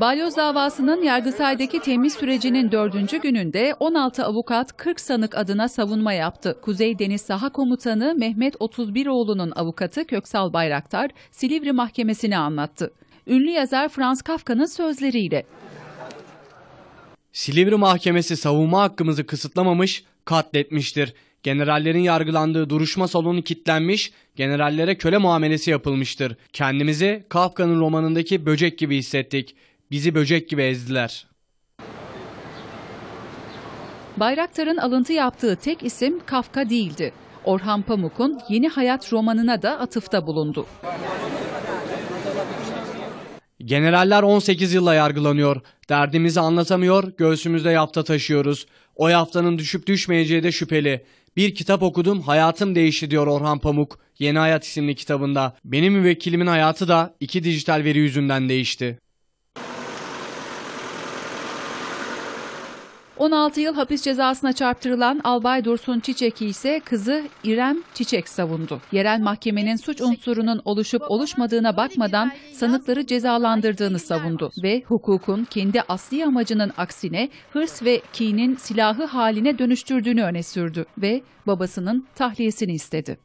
Balyoz davasının Yargıtay'daki temiz sürecinin dördüncü gününde 16 avukat 40 sanık adına savunma yaptı. Kuzey Deniz Saha Komutanı Mehmet 31oğlu'nun avukatı Köksal Bayraktar Silivri Mahkemesi'ne anlattı. Ünlü yazar Franz Kafka'nın sözleriyle. Silivri Mahkemesi savunma hakkımızı kısıtlamamış, katletmiştir. Generallerin yargılandığı duruşma salonu kilitlenmiş, generallere köle muamelesi yapılmıştır. Kendimizi Kafka'nın romanındaki böcek gibi hissettik. Bizi böcek gibi ezdiler. Bayraktar'ın alıntı yaptığı tek isim Kafka değildi. Orhan Pamuk'un Yeni Hayat romanına da atıfta bulundu. Generaller 18 yılla yargılanıyor. Derdimizi anlatamıyor, göğsümüzde yafta taşıyoruz. O yaftanın düşüp düşmeyeceği de şüpheli. Bir kitap okudum, hayatım değişti diyor Orhan Pamuk. Yeni Hayat isimli kitabında. Benim müvekkilimin hayatı da iki dijital veri yüzünden değişti. 16 yıl hapis cezasına çarptırılan Albay Dursun Çiçek'i ise kızı İrem Çiçek savundu. Yerel mahkemenin suç unsurunun oluşup oluşmadığına bakmadan sanıkları cezalandırdığını savundu ve hukukun kendi asli amacının aksine hırs ve kinin silahı haline dönüştürdüğünü öne sürdü ve babasının tahliyesini istedi.